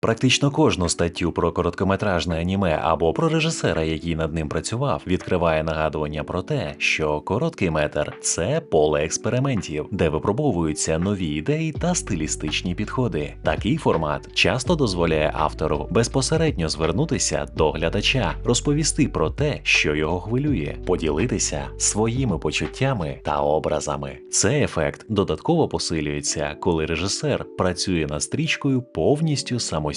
Практично кожну статтю про короткометражне аніме або про режисера, який над ним працював, відкриває нагадування про те, що короткий метр це поле експериментів, де випробовуються нові ідеї та стилістичні підходи. Такий формат часто дозволяє автору безпосередньо звернутися до глядача, розповісти про те, що його хвилює, поділитися своїми почуттями та образами. Цей ефект додатково посилюється, коли режисер працює над стрічкою повністю самостійно.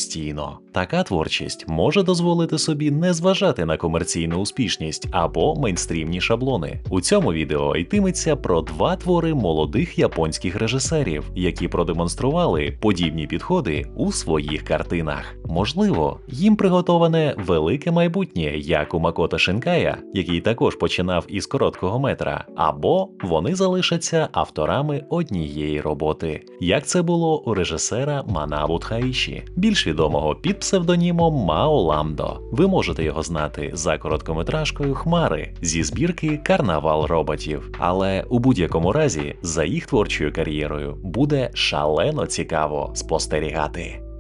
Така творчість може дозволити собі не зважати на комерційну успішність або мейнстрімні шаблони. У цьому відео йтиметься про два твори молодих японських режисерів, які продемонстрували подібні підходи у своїх картинах. Можливо, їм приготоване велике майбутнє, як у Макото Шинкая, який також починав із короткого метра, або вони залишаться авторами однієї роботи, як це було у режисера Манабу Тхаїші, більш відомого під псевдонімом Мао Ламдо. Ви можете його знати за короткометражкою Хмари зі збірки Карнавал роботів. Але у будь-якому разі за їх творчою кар'єрою буде шалено цікаво спостерігати.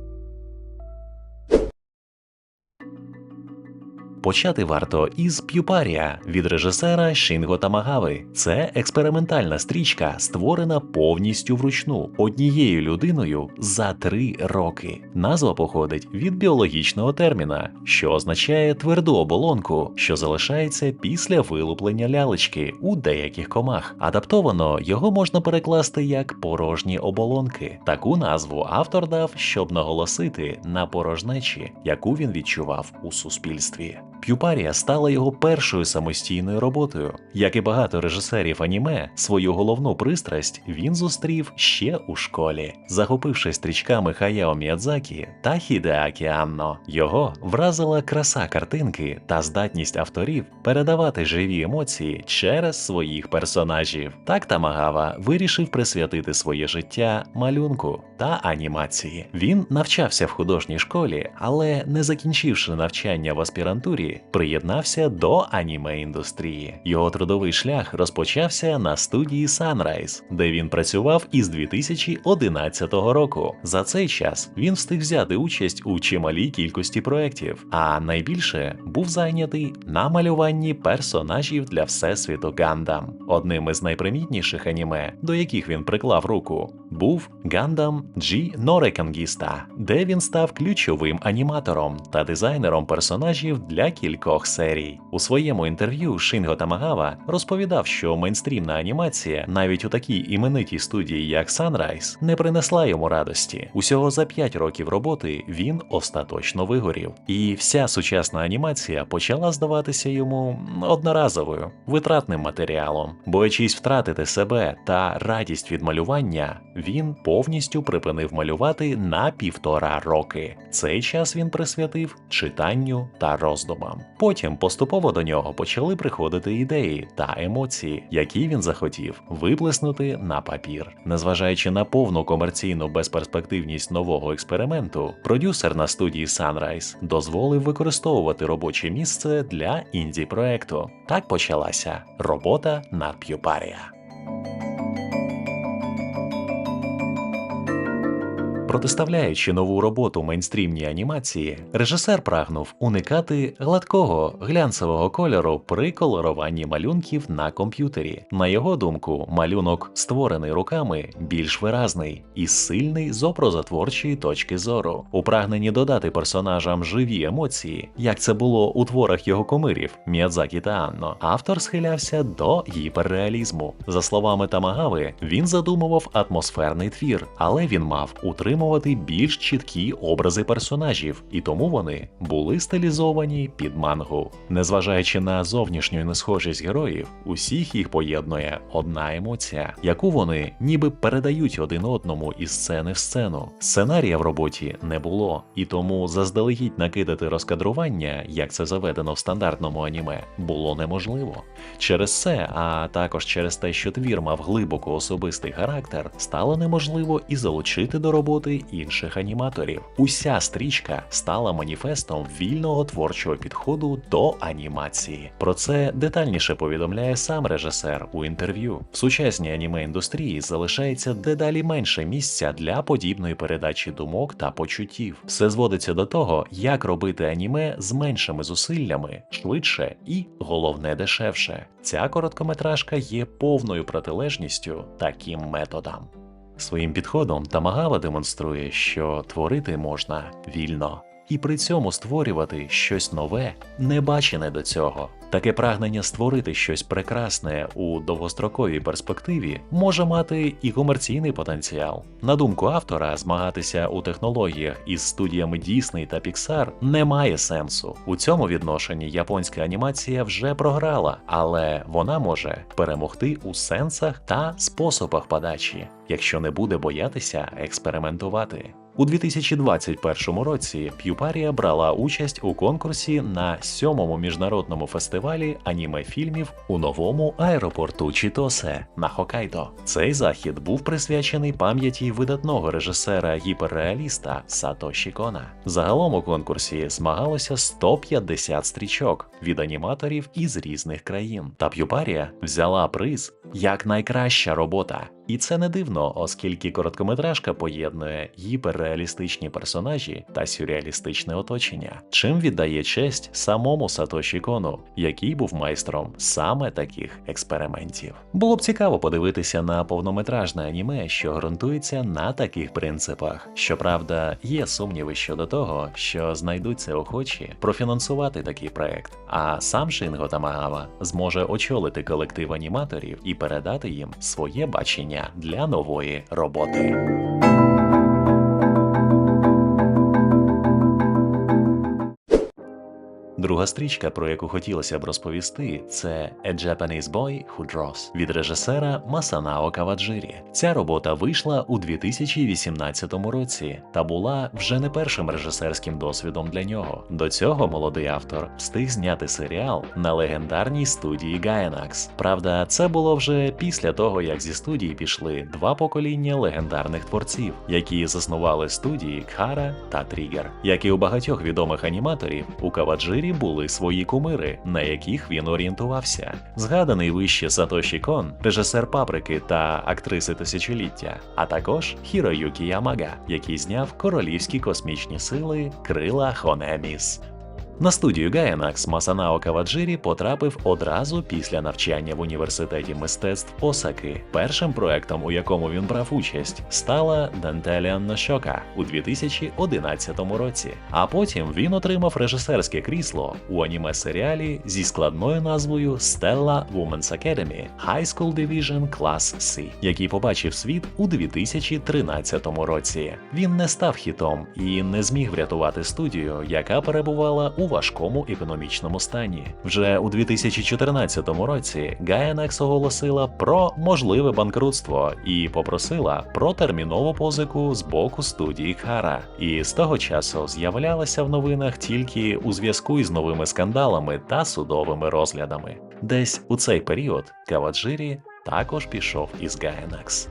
Почати варто із П'юпарія від режисера Шінго Тамагави. Це експериментальна стрічка, створена повністю вручну однією людиною за три роки. Назва походить від біологічного терміна, що означає тверду оболонку, що залишається після вилуплення лялечки у деяких комах. Адаптовано його можна перекласти як порожні оболонки. Таку назву автор дав, щоб наголосити на порожнечі, яку він відчував у суспільстві. П'юпарія стала його першою самостійною роботою. Як і багато режисерів аніме, свою головну пристрасть він зустрів ще у школі, захопившись стрічками Хаяо Міядзакі та Хідеакі Анно. Його вразила краса картинки та здатність авторів передавати живі емоції через своїх персонажів. Так Тамагава вирішив присвятити своє життя малюнку та анімації. Він навчався в художній школі, але не закінчивши навчання в аспірантурі, приєднався до аніме індустрії. Його трудовий шлях розпочався на студії Sunrise, де він працював із 2011 року. За цей час він встиг взяти участь у чималій кількості проєктів, а найбільше був зайнятий на малюванні персонажів для всесвіту Гандам. Одним із найпримітніших аніме, до яких він приклав руку, був Гандам G Норекангіста, де він став ключовим аніматором та дизайнером персонажів для кількох серій. У своєму інтерв'ю Шинго Тамагава розповідав, що мейнстрімна анімація навіть у такій іменитій студії, як Sunrise, не принесла йому радості. Усього за 5 років роботи він остаточно вигорів, і вся сучасна анімація почала здаватися йому одноразовою, витратним матеріалом. Боячись втратити себе та радість від малювання, він повністю припинив малювати на півтора роки. Цей час він присвятив читанню та роздумам. Потім поступово до нього почали приходити ідеї та емоції, які він захотів виплеснути на папір. Незважаючи на повну комерційну безперспективність нового експерименту, продюсер на студії Sunrise дозволив використовувати робоче місце для інді проекту. Так почалася робота над П'юпарія. Протиставляючи нову роботу мейнстрімній анімації, режисер прагнув уникати гладкого глянцевого кольору при колоруванні малюнків на комп'ютері. На його думку, малюнок, створений руками, більш виразний і сильний з образотворчої точки зору. У прагненні додати персонажам живі емоції, як це було у творах його комирів Міядзакі та Анно, автор схилявся до гіперреалізму. За словами Тамагави, він задумував атмосферний твір, але він мав утримувати більш чіткі образи персонажів, і тому вони були стилізовані під мангу. Незважаючи на зовнішню несхожість героїв, усіх їх поєднує одна емоція, яку вони ніби передають один одному із сцени в сцену. Сценарія в роботі не було, і тому заздалегідь накидати розкадрування, як це заведено в стандартному аніме, було неможливо. Через це, а також через те, що твір мав глибоко особистий характер, стало неможливо і залучити до роботи роботи інших аніматорів. Уся стрічка стала маніфестом вільного творчого підходу до анімації. Про це детальніше повідомляє сам режисер у інтерв'ю. В сучасній аніме індустрії залишається дедалі менше місця для подібної передачі думок та почуттів. Все зводиться до того, як робити аніме з меншими зусиллями, швидше і головне дешевше. Ця короткометражка є повною протилежністю таким методам. Своїм підходом Тамагава демонструє, що творити можна вільно, і при цьому створювати щось нове, не бачене до цього. Таке прагнення створити щось прекрасне у довгостроковій перспективі може мати і комерційний потенціал. На думку автора, змагатися у технологіях із студіями Disney та Pixar не має сенсу. У цьому відношенні японська анімація вже програла, але вона може перемогти у сенсах та способах подачі, якщо не буде боятися експериментувати. У 2021 році П'юпарія брала участь у конкурсі на сьомому міжнародному фестивалі аніме фільмів у новому аеропорту Чітосе на Хокайдо. Цей захід був присвячений пам'яті видатного режисера гіперреаліста Сатоші Кона. Загалом у конкурсі змагалося 150 стрічок від аніматорів із різних країн. Та П'юпарія взяла приз як найкраща робота. І це не дивно, оскільки короткометражка поєднує гіперреалістичні персонажі та сюрреалістичне оточення, чим віддає честь самому Сатоші Кону, який був майстром саме таких експериментів. Було б цікаво подивитися на повнометражне аніме, що ґрунтується на таких принципах. Щоправда, є сумніви щодо того, що знайдуться охочі профінансувати такий проект, а сам Шинго Тамагава зможе очолити колектив аніматорів і передати їм своє бачення для нової роботи. Друга стрічка, про яку хотілося б розповісти, це A Japanese Boy Who Draws від режисера Масанао Каваджирі. Ця робота вийшла у 2018 році та була вже не першим режисерським досвідом для нього. До цього молодий автор встиг зняти серіал на легендарній студії Gainax. Правда, це було вже після того, як зі студії пішли два покоління легендарних творців, які заснували студії Кхара та Трігер. Як і у багатьох відомих аніматорів, у Каваджирі були свої кумири, на яких він орієнтувався. Згаданий вище Сатоші Кон, режисер паприки та актриси тисячоліття, а також Хіроюкі Ямага, який зняв королівські космічні сили Крила Хонеміс. На студію Gainax Масанао Каваджирі потрапив одразу після навчання в університеті мистецтв Осаки. Першим проектом, у якому він брав участь, стала Дантеліан Нощока у 2011 році. А потім він отримав режисерське крісло у аніме-серіалі зі складною назвою Stella Women's Academy High School Division Class C, який побачив світ у 2013 році. Він не став хітом і не зміг врятувати студію, яка перебувала у важкому економічному стані. Вже у 2014 році Gainax оголосила про можливе банкрутство і попросила про термінову позику з боку студії Хара. І з того часу з'являлася в новинах тільки у зв'язку із новими скандалами та судовими розглядами. Десь у цей період Каваджирі також пішов із Gainax.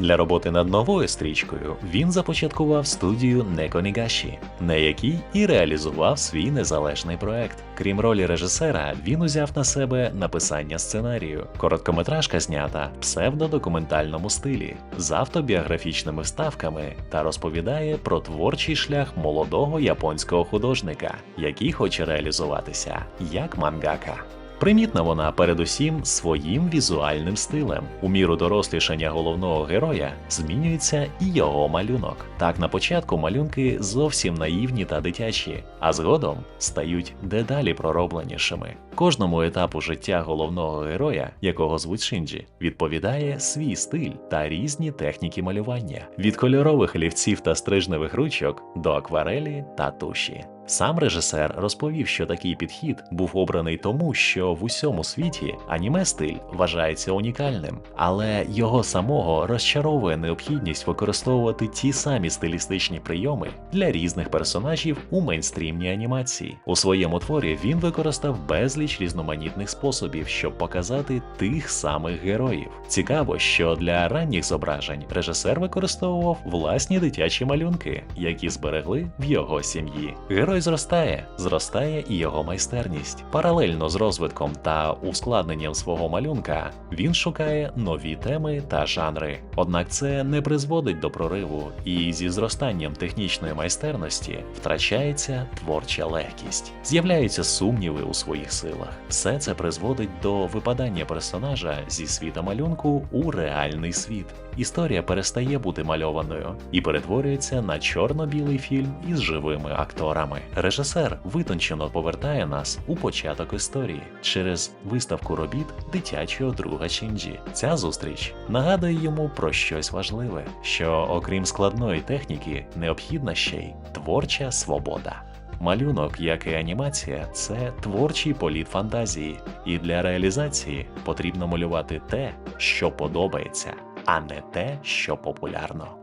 Для роботи над новою стрічкою він започаткував студію Неконігаші, на якій і реалізував свій незалежний проект. Крім ролі режисера, він узяв на себе написання сценарію. Короткометражка знята в псевдодокументальному стилі з автобіографічними вставками та розповідає про творчий шлях молодого японського художника, який хоче реалізуватися як мангака. Примітна вона передусім своїм візуальним стилем. У міру дорослішання головного героя змінюється і його малюнок. Так, на початку малюнки зовсім наївні та дитячі, а згодом стають дедалі проробленішими. Кожному етапу життя головного героя, якого звуть Шинджі, відповідає свій стиль та різні техніки малювання від кольорових олівців та стрижневих ручок до акварелі та туші. Сам режисер розповів, що такий підхід був обраний тому, що в усьому світі аніме стиль вважається унікальним, але його самого розчаровує необхідність використовувати ті самі стилістичні прийоми для різних персонажів у мейнстрімній анімації. У своєму творі він використав безліч різноманітних способів, щоб показати тих самих героїв. Цікаво, що для ранніх зображень режисер використовував власні дитячі малюнки, які зберегли в його сім'ї. Герой зростає, зростає і його майстерність. Паралельно з розвитком та ускладненням свого малюнка він шукає нові теми та жанри. Однак це не призводить до прориву, і зі зростанням технічної майстерності втрачається творча легкість, з'являються сумніви у своїх силах. Все це призводить до випадання персонажа зі світа малюнку у реальний світ. Історія перестає бути мальованою і перетворюється на чорно-білий фільм із живими акторами. Режисер витончено повертає нас у початок історії через виставку робіт дитячого друга Чінджі. Ця зустріч нагадує йому про щось важливе, що окрім складної техніки, необхідна ще й творча свобода. Малюнок, як і анімація, це творчий політ фантазії, і для реалізації потрібно малювати те, що подобається, а не те, що популярно.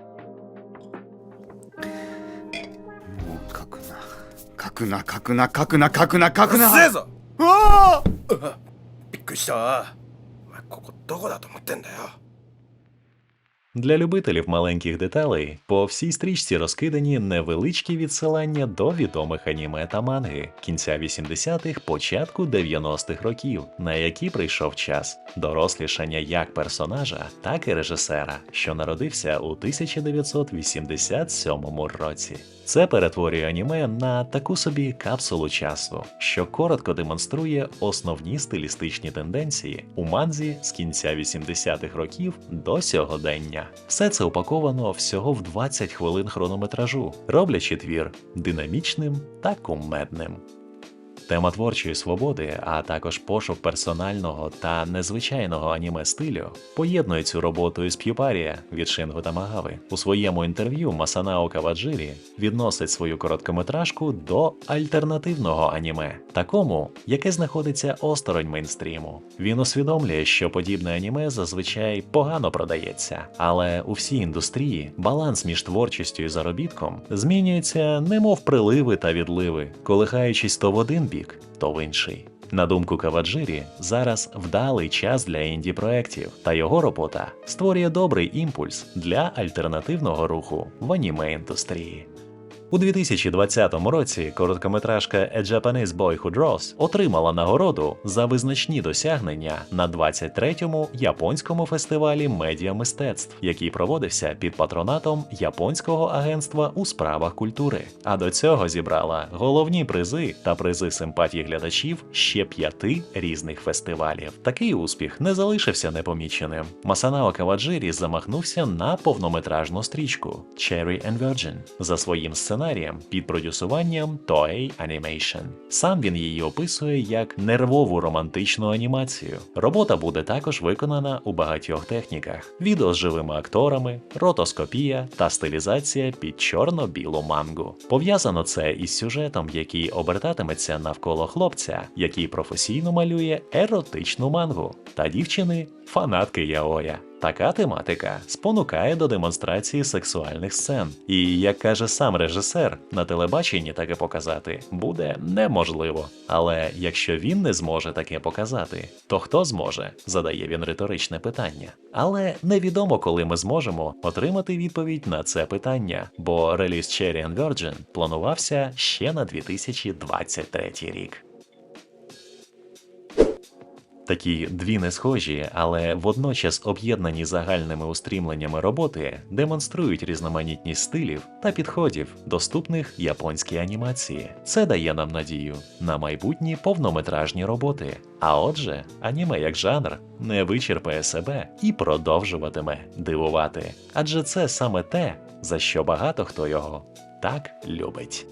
くな書くな書くな書くな書くうっなせえぞ。うわびっくりした。わお前ここどこだと思ってんだよ Для любителів маленьких деталей по всій стрічці розкидані невеличкі відсилання до відомих аніме та манги кінця 80-х, початку 90-х років, на які прийшов час дорослішання як персонажа, так і режисера, що народився у 1987 році. Це перетворює аніме на таку собі капсулу часу, що коротко демонструє основні стилістичні тенденції у манзі з кінця 80-х років до сьогодення. Все це упаковано всього в 20 хвилин хронометражу, роблячи твір динамічним та кумедним. Тема творчої свободи, а також пошук персонального та незвичайного аніме стилю поєднує цю роботу із П'юпарія від Шингу Тамагави. У своєму інтерв'ю Масанао Каваджирі відносить свою короткометражку до альтернативного аніме, такому, яке знаходиться осторонь мейнстріму. Він усвідомлює, що подібне аніме зазвичай погано продається, але у всій індустрії баланс між творчістю і заробітком змінюється, немов приливи та відливи, колихаючись то в один бік, то в інший. На думку Каваджирі, зараз вдалий час для інді проєктів, та його робота створює добрий імпульс для альтернативного руху в аніме індустрії. У 2020 році короткометражка A Japanese Boy Who Draws отримала нагороду за визначні досягнення на 23-му японському фестивалі медіамистецтв, який проводився під патронатом Японського агентства у справах культури. А до цього зібрала головні призи та призи симпатії глядачів ще п'яти різних фестивалів. Такий успіх не залишився непоміченим. Масанао Каваджирі замахнувся на повнометражну стрічку Cherry and Virgin за своїм сценарієм під продюсуванням Toei Animation. Сам він її описує як нервову романтичну анімацію. Робота буде також виконана у багатьох техніках: відео з живими акторами, ротоскопія та стилізація під чорно-білу мангу. Пов'язано це із сюжетом, який обертатиметься навколо хлопця, який професійно малює еротичну мангу, та дівчини фанатки Яоя. Така тематика спонукає до демонстрації сексуальних сцен. І як каже сам режисер, на телебаченні таке показати буде неможливо. Але якщо він не зможе таке показати, то хто зможе? задає він риторичне питання. Але невідомо, коли ми зможемо отримати відповідь на це питання, бо реліз Cherry and Virgin планувався ще на 2023 рік. Такі дві не схожі, але водночас об'єднані загальними устрімленнями роботи демонструють різноманітність стилів та підходів, доступних японській анімації. Це дає нам надію на майбутні повнометражні роботи. А отже, аніме як жанр не вичерпає себе і продовжуватиме дивувати. Адже це саме те, за що багато хто його так любить.